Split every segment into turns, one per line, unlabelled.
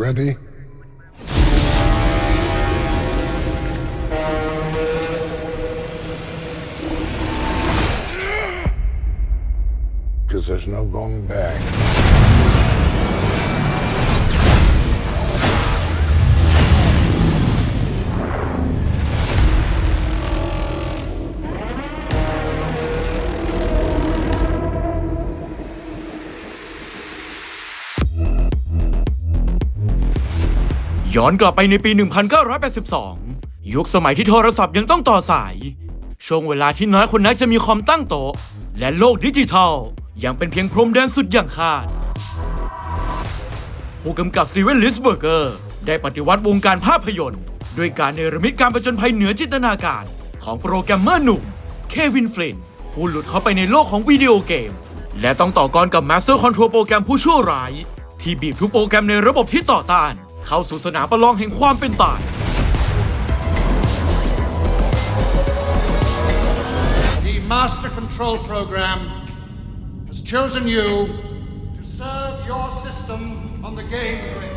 Ready? Because there's no going back.
ย้อนกลับไปในปี 1982 ยุคสมัยที่โทรศัพท์ยังต้องต่อสาย ช่วงเวลาที่น้อยคนนักจะมีคอมตั้งโต๊ะ และโลกดิจิทัล ยังเป็นเพียงพรมแดนสุดอย่างคาด ผู้กำกับซีเวนลิสเบอร์เกอร์ ได้ปฏิวัติวงการภาพยนตร์ด้วยการเนรมิตการประจนภัยเหนือจินตนาการ ของโปรแกรมเมอร์หนุ่ม เควินฟลินผู้หลุดเข้าไปในโลกของวิดีโอเกม และต้องต่อกรกับ Master Control โปรแกรมผู้ชั่วร้าย ที่บีบทุกโปรแกรมในระบบที่ต่อต้าน เข้าสู่สนามประลองแห่งความเป็นตาย
The Master Control Program has chosen you to serve your system on the game grid.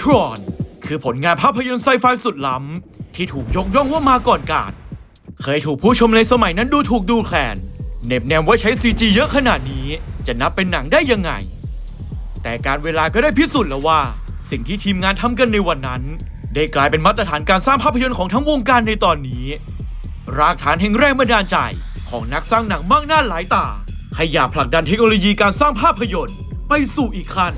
ทรอนคือผลงานภาพยนตร์ไซไฟสุดล้ำ ที่ถูกยกย่องว่ามาก่อนการ เคยถูกผู้ชมในสมัยนั้นดูถูกดูแคลนเหน็บแนมว่าใช้ CG เยอะขนาดนี้ จะนับเป็นหนังได้ยังไง แต่การเวลาก็ได้พิสูจน์แล้วว่า สิ่งที่ทีมงานทำกันในวันนั้น ได้กลายเป็นมาตรฐานการสร้างภาพยนตร์ของทั้งวงการในตอนนี้ รากฐานแห่งแรงบันดาลใจของนักสร้างหนังมากหน้าหลายตาให้อยากผลักดันเทคโนโลยีการสร้างภาพยนตร์ไปสู่อีกขั้น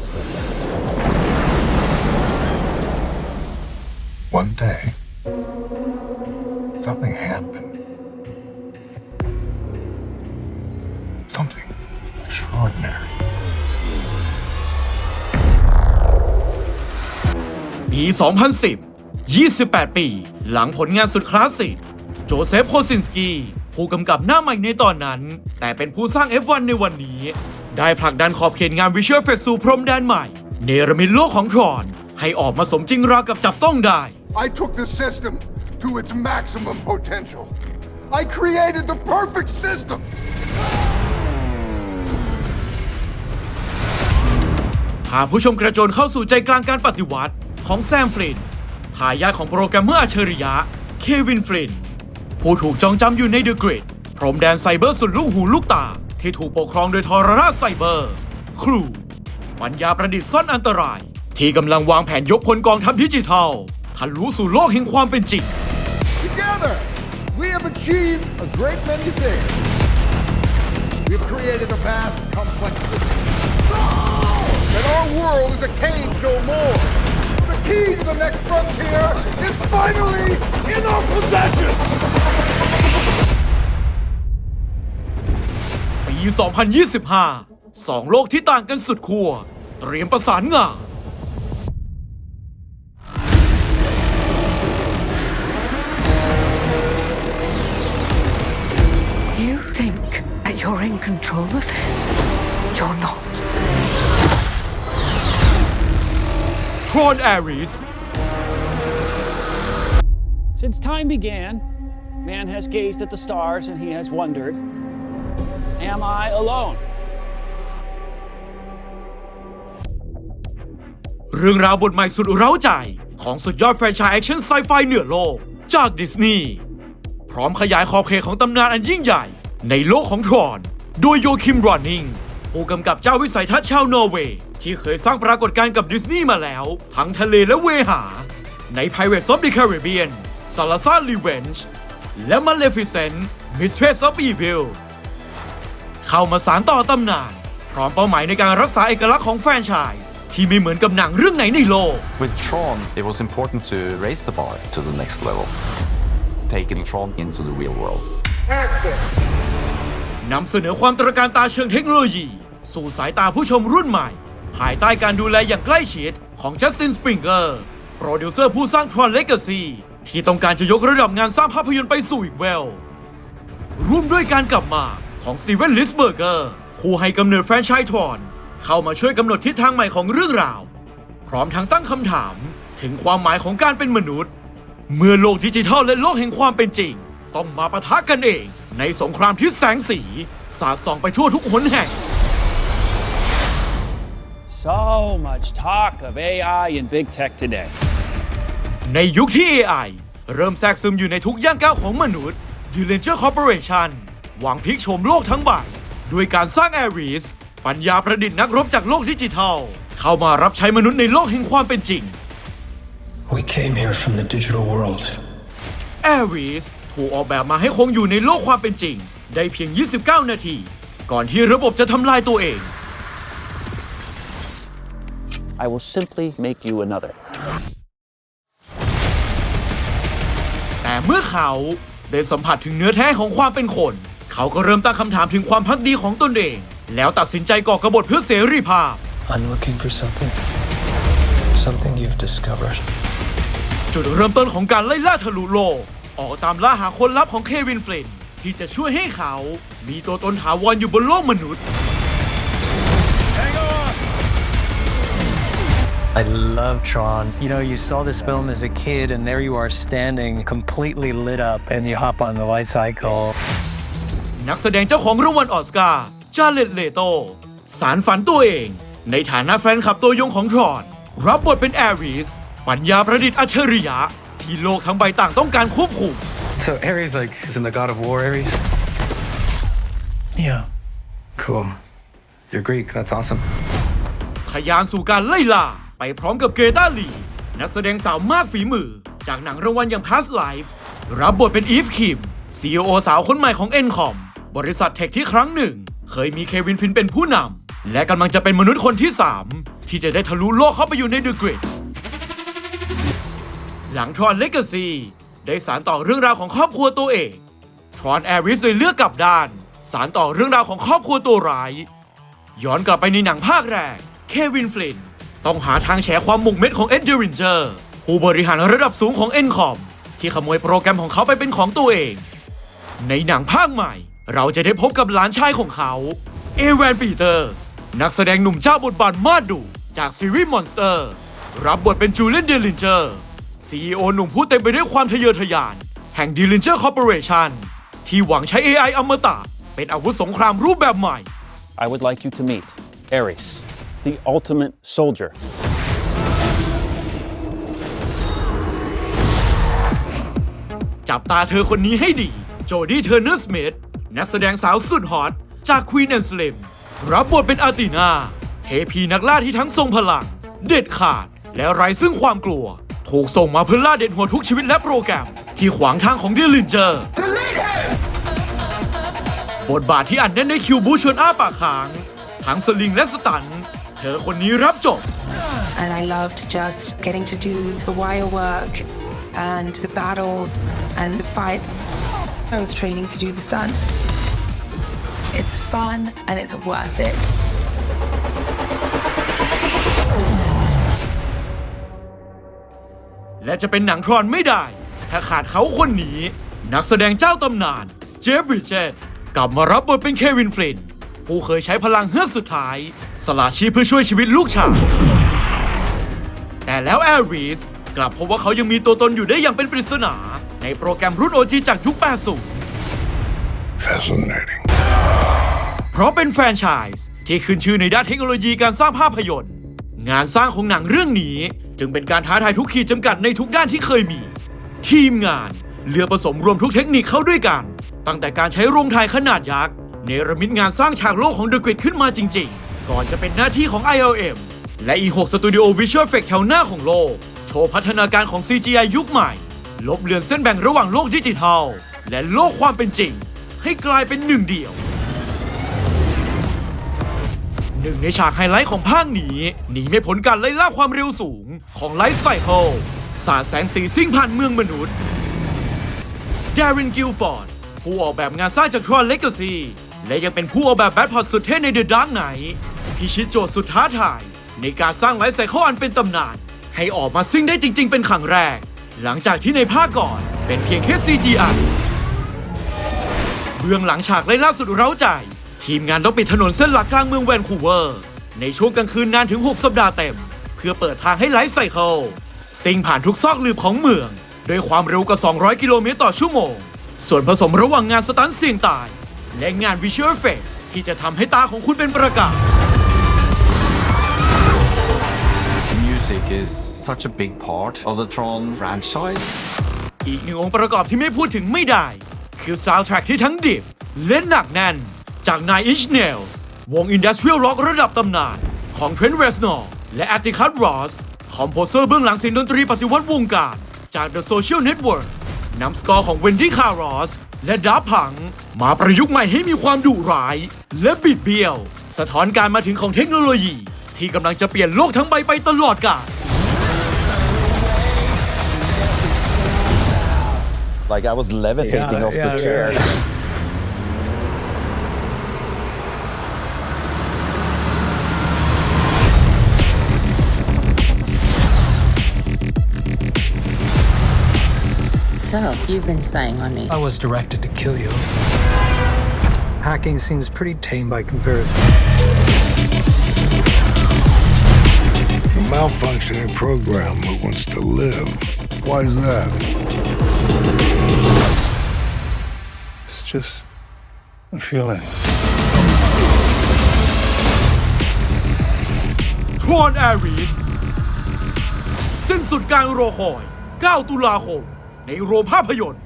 One day, something happened. Something extraordinary.
ปี 2010 28 ปี หลังผลงานสุดคลาสสิก โจเซฟโคซินสกี้ผู้กำกับหน้าใหม่ในตอนนั้น แต่เป็นผู้สร้าง F1 ในวันนี้ ได้ผลักดันขอบเขตงานวิชวลเฟกสู่พรมแดนใหม่ เนรมิตโลกของทรอน ให้ออกมาสมจริงราวกับจับต้องได้
I took the system to its maximum potential. I created the perfect system.
พาผู้ชมกระโจนเข้าสู่ใจกลางการปฏิวัติ ของแซมฟลินทายาทของโปรแกรมเมอร์อัจฉริยะ เควินฟลินผู้ถูกจองจำอยู่ในเดอะกริดพรมแดนไซเบอร์สุดลูกหูลูกตา ที่ถูกปกครองโดยทรราชไซเบอร์ ครูปัญญาประดิษฐ์ซ่อนอันตราย ที่กำลังวางแผนยกพลกองทัพดิจิทัลทะลุสู่โลกแห่งความเป็นจริง
Together, we have achieved a great many things. We've created a vast, complex system. And our world is a cage no more. The key to the next frontier is finally in our possession.
ปี 2025 สองโลกที่ต่างกันสุดขั้วเตรียมประสานงาน
You think that you're in control of this? You're not.
ทรอนแอริส
Since time began, man has gazed at the stars and he has wondered, Am I alone?
เรื่องราวบทใหม่สุดเร้าใจ ของสุดยอดแฟรนไชส์แอคชั่นไซไฟเหนือโลก จากดิสนีย์พร้อมขยายขอบเขตของตำนานอันยิ่งใหญ่ ในโลกของทรอน โดยโยคิมรอนนิงผู้กำกับเจ้าวิสัยทัศน์ชาวนอร์เวย์ ที่เคยสร้างปรากฏการณ์กับดิสนีย์มาแล้ว ทั้งทะเลและเวหา ใน Pirates of the Caribbean Salazar Revenge และ Maleficent Mistress of Evil เข้ามาสารต่อตำนาน พร้อมเป้าหมายในการรักษาเอกลักษณ์ของแฟรนไชส์ที่ไม่เหมือนกับหนังเรื่องไหนในโลก
With Tron, it was important to raise the bar to the next level, taking Tron into the real world.
นำเสนอความตระการตาเชิงเทคโนโลยี สู่สายตาผู้ชมรุ่นใหม่ ภายใต้การดูแลอย่างใกล้ชิดของจัสตินสปริงเกอร์โปรดิวเซอร์ผู้สร้างทรอนเลก a ซีที่ต้องการจะยกระดับงานสร้างภาพยนตร์ไปสู่อีกเวล ร่วมด้วยการกลับมาของสตีเวนลิสเบอร์เกอร์ผู้ให้กำเนิดแฟรนไชส์ทรอน เข้ามาช่วยกำหนดทิศทางใหม่ของเรื่องราว พร้อมทั้งตั้งคำถามถึงความหมายของการเป็นมนุษย์ เมื่อโลกดิจิทัลและโลกแห่งความเป็นจริง ต้องมาปะทะกันเอง ในสงครามที่แสงสี สาดส่องไปทั่วทุกหนแห่ง
So much talk of AI and big tech today.
ในยุคที่ AI เริ่มแทรกซึมอยู่ในทุกย่างก้าวของมนุษย์ d u l a n g e r Corporation หวังพลิกโฉมโลกทั้งใบด้วยการสร้าง Ares ปัญญาประดิษฐ์นักรบจากโลกดิจิทัล เข้ามารับใช้มนุษย์ในโลกแห่งความเป็นจริง
We came here from the digital world.
Ares ถูกออกแบบมาให้คงอยู่ในโลกความเป็นจริง ได้เพียง 29 นาที ก่อนที่ระบบจะทำลายตัวเอง
I will simply make you another.
แต่เมื่อเขาได้สัมผัสถึงเนื้อแท้ของความเป็นคน เขาก็เริ่มตั้งคำถามถึงความพักดีของตนเอง แล้วตัดสินใจก่อกบฏเพื่อเสรีภาพ
I'm looking for something. Something you've discovered.
จุดเริ่มต้นของการไล่ล่าทะลุโลก ออกตามล่าหาคนลับของเควินฟลินต์ที่จะช่วยให้เขา มีตัวตนถาวรอยู่บนโลกมนุษย์
I love Tron. You know, you saw this film as a kid, and there you are standing, completely lit up, and you hop on the light cycle.
นักแสดงเจ้าของรางวัลออสการ์จาเลตเลโต สารฝันตัวเอง ในฐานะแฟนคลับตัวยงของทรอน รับบทเป็นแอริส ปัญญาประดิษฐ์อัจฉริยะ ที่โลกทั้งใบต่างต้องการควบคุม
So Ares, like, isn't the god of war, Ares?
Yeah.
Cool. You're Greek. That's awesome.
ทะยานสู่การไล่ล่า ไปพร้อมกับเกรตาลีนักแสดงสาวมากฝีมือ จากหนังรางวัลอย่าง Past Life รับบทเป็นอีฟคิม CEO สาวคนใหม่ของ Encom บริษัทเทคที่ครั้งหนึ่ง เคยมีเควินฟินเป็นผู้นำและกำลังจะเป็นมนุษย์คนที่ 3 ที่จะได้ทะลุโลกเข้าไปอยู่ใน The Grid หลังทรอนเลก a ซีได้สารต่อเรื่องราวของครอบครัวตัวเองทรอนแอริสเลยเลือกกลับด้าน สารต่อเรื่องราวของครอบครัวตัวร้าย ย้อนกลับไปในหนังภาคแรก เควินฟลิน ต้องหาทางแฉความหมกเม็ดของเอ็ดเดรินเจอร์ผู้บริหารระดับสูงของ e n c o m ที่ขโมยโปรแกรมของเขาไปเป็นของตัวเอง ในหนังภาคใหม่ เราจะได้พบกับหลานชายของเขา เอแวนปีเตอร์ส นักแสดงหนุ่มเจ้าบทบาทมาดดุจากซีรีส์มอนสเตอร์ รับบทเป็นจูเลียนเดลินเจอร์ CEO หนุ่มผู้เต็มไปด้วยความทะเยอทะยาน แห่ง d i l l i n g e r Corporation ที่หวังใช้ AI อมตะ เป็นอาวุธสงครามรูปแบบใหม่
I would like you to meet Ares, the ultimate soldier.
จับตาเธอคนนี้ให้ดี โจดี้เทอร์เนอร์สมิธนักแสดงสาวสุดฮอตจาก Queen and Slim รับบทเป็นอาตินาเทพีนักล่าที่ทั้งทรงพลัง เด็ดขาด และไร้ซึ่งความกลัว ถูกส่งมาเพื่อล่าเด็ดหัวทุกชีวิตและโปรแกรม ที่ขวางทางของเดลินเจอร์บทบาทที่อัดแน่นในคิวบูชวนอ้าปากค้าง ทั้งสลิงและสตันเธอคนนี้รับจบ
and I loved just getting to do the wire work and the battles and the fights. I was training to do the stunts. It's fun and it's worth it.
และจะเป็นหนังทรอนไม่ได้ ถ้าขาดเขาคนนี้ นักแสดงเจ้าตำนาน เจฟบริดเจตกลับมารับบทเป็นเควินฟลินต์ ผู้เคยใช้พลังเฮือกสุดท้าย สละชีพเพื่อช่วยชีวิตลูกชายแต่แล้วแอริสกลับพบว่าเขายังมีตัวตนอยู่ได้อย่างเป็นปริศนา ในโปรแกรมรุ่น OG จากยุค 80
Fascinating.
เพราะเป็นแฟรนไชส์ที่ขึ้นชื่อในด้านเทคโนโลยีการสร้างภาพยนตร์ งานสร้างของหนังเรื่องนี้ จึงเป็นการท้าทายทุกขีดจำกัดในทุกด้านที่เคยมี ทีมงานเลือกผสมรวมทุกเทคนิคเข้าด้วยกัน ตั้งแต่การใช้โรงถ่ายขนาดยักษ์ เนรมิตงานสร้างฉากโลกของ The Grid ขึ้นมาจริง ๆ ก่อนจะเป็นหน้าที่ของ ILM และ E6 Studio Visual Effect แถวหน้าของโลก โชว์พัฒนาการของ CGI ยุคใหม่ ลบเลือนเส้นแบ่งระหว่างโลกดิจิทัล และโลกความเป็นจริง ให้กลายเป็นหนึ่งเดียวหนึ่งในฉากไฮไลท์ของภาคนี้หนีไม่พ้นการไล่ล่าความเร็วสูงของไลฟ์ไซเคิลสาดแสงสีซิ่งผ่านเมืองมนุษย์ดารินกิลฟอร์ดผู้ออกแบบงานสร้างจากทรอนเลก a ซี และยังเป็นผู้ออกแบบแบทพอตสุดเท่ใน The Dark Knight พิชิตโจทย์สุดท้าทาย ในการสร้างไลฟ์ไซเคิลอันเป็นตำนาน ให้ออกมาซิ่งได้จริง ๆ เป็นครั้งแรก หลังจากที่ในภาคก่อนเป็นเพียงแค่ CGI เบื้องหลังฉากไล่ล่าสุดเร้าใจ ทีมงานต้องปิดถนนเส้นหลักกลางเมืองแวนคูเวอร์ ในช่วงกลางคืนนานถึง 6 สัปดาห์เต็ม เพื่อเปิดทางให้ไลฟ์ไซเคิลซิ่งผ่านทุกซอกลืบของเมืองด้วยความเร็วกว่า 200 กิโลเมตรต่อชั่วโมง ส่วนผสมระหว่างงานสตันเสี่ยงตาย และงานวิชวลเฟกที่จะทำให้ตาของคุณเป็นประกาย
music is such a big part of the Tron franchise.
อีกหนึ่งองค์ประกอบที่ไม่พูดถึงไม่ได้ คือซาวด์แทร็กที่ทั้งดิบและหนักแน่น จาก Nine Inch Nails วง Industrial Rock ระดับตำนาน ของ Trent Reznor และ Atticus Ross คอมโพเซอร์เบื้องหลังเสียงดนตรีปฏิวัติวงการ จาก The Social Network นำสกอร์ของ Wendy Carlos และดับพัง มาประยุกต์ใหม่ให้มีความดุร้าย และบิดเบี้ยว สะท้อนการมาถึงของเทคโนโลยี ที่กำลังจะเปลี่ยนโลกทั้งใบไปตลอดกาล
Like I was levitating
Yeah,
off
yeah,
the chair.
yeah.
So, you've been spying on me.
I was directed to kill you. Hacking seems pretty tame by comparison.
A malfunctioning program that wants to live. Why is that?
It's just a feeling.
ทรอนแอรีสสิ้นสุดการรอคอย 9 ตุลาคม ในโรงภาพยนตร์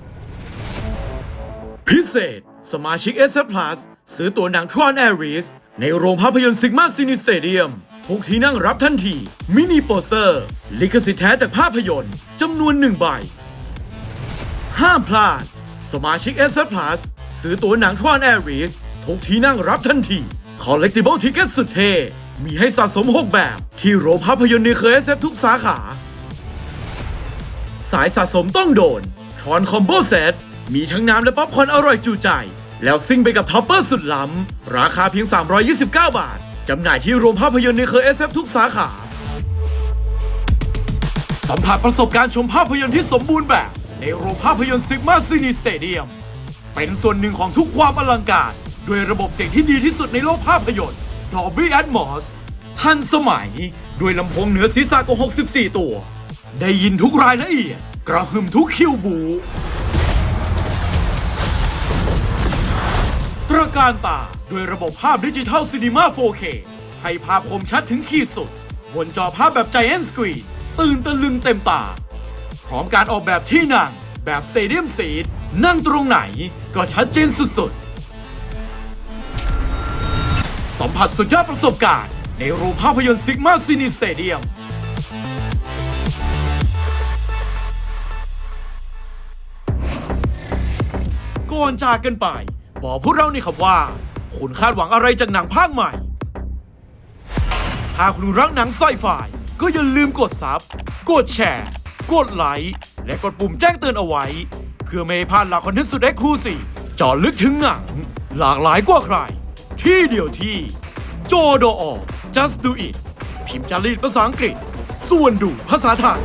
พิเศษ สมาชิก s อ Plus ซื้อตัวหนังทรอนแอรีสในโรงภาพยนตร์ซิกมาซินิสเตเดียมทุกที่นั่งรับทันที มินิโปสเตอร์ ลิขสิทธิ์แท้จากภาพยนตร์จำนวนหนึ่งใบ ห้ามพลาด สมาชิก s อ Plus ซื้อตัวหนังทรอนแอรีสทุกที่นั่งรับทันที Collectible Ticket สุดเท่มีให้สะสม 6 แบบ ที่โรงภาพยนตร์ในเคย SF ทุกสาขา สายสะสมต้องโดนทรอนคอมโบเซตมีทั้งน้ำและป๊อปคอนอร่อยจูใจ แล้วซิ่งไปกับท็อปเปอร์สุดล้ำ ราคาเพียง 329 บาท จำหน่ายที่โรงภาพยนตร์ในเคย SF ทุกสาขา สัมผัสประสบการณ์ชมภาพยนตร์ที่สมบูรณ์แบบ ในโรงภาพยนตร์ซิกมาซินีสเตเดียม เป็นส่วนหนึ่งของทุกความอลังการ ด้วยระบบเสียงที่ดีที่สุดในโลกภาพยนตร์ Dolby Atmos ทันสมัย ด้วยลำโพงเหนือศีรษะกว่า64 ตัว ได้ยินทุกรายละเอียดกระหึ่มทุกคิวบู ตระการตาด้วยระบบภาพดิจิทัลซีนีมา 4K ให้ภาพคมชัดถึงขีดสุด บนจอภาพแบบ Giant Screen ตื่นตะลึงเต็มตา พร้อมการออกแบบที่นั่งแบบเซเดียมซีดนั่งตรงไหนก็ชัดเจนสุดๆ สัมผัสสุดยอดประสบการณ์ ในโรงภาพยนตร์ซิกมาซินิสเตเดียม ก่อนจากกันไป บอกพวกเราในคำว่า คุณคาดหวังอะไรจากหนังภาคใหม่ถ้าคุณรักหนังไซไฟก็อย่าลืมกดซับ กดแชร์ กดไลค์ และกดปุ่มแจ้งเตือนเอาไว้ เพื่อไม่ให้พลาดหลักคอนเทนต์สุดเอ็กซ์คลูซีฟเจาะลึกถึงหนัง หลากหลายกว่าใคร ที่เดียวที่ โจโดอ just do it พิมพ์จารีตภาษาอังกฤษ ส่วนดูภาษาไทย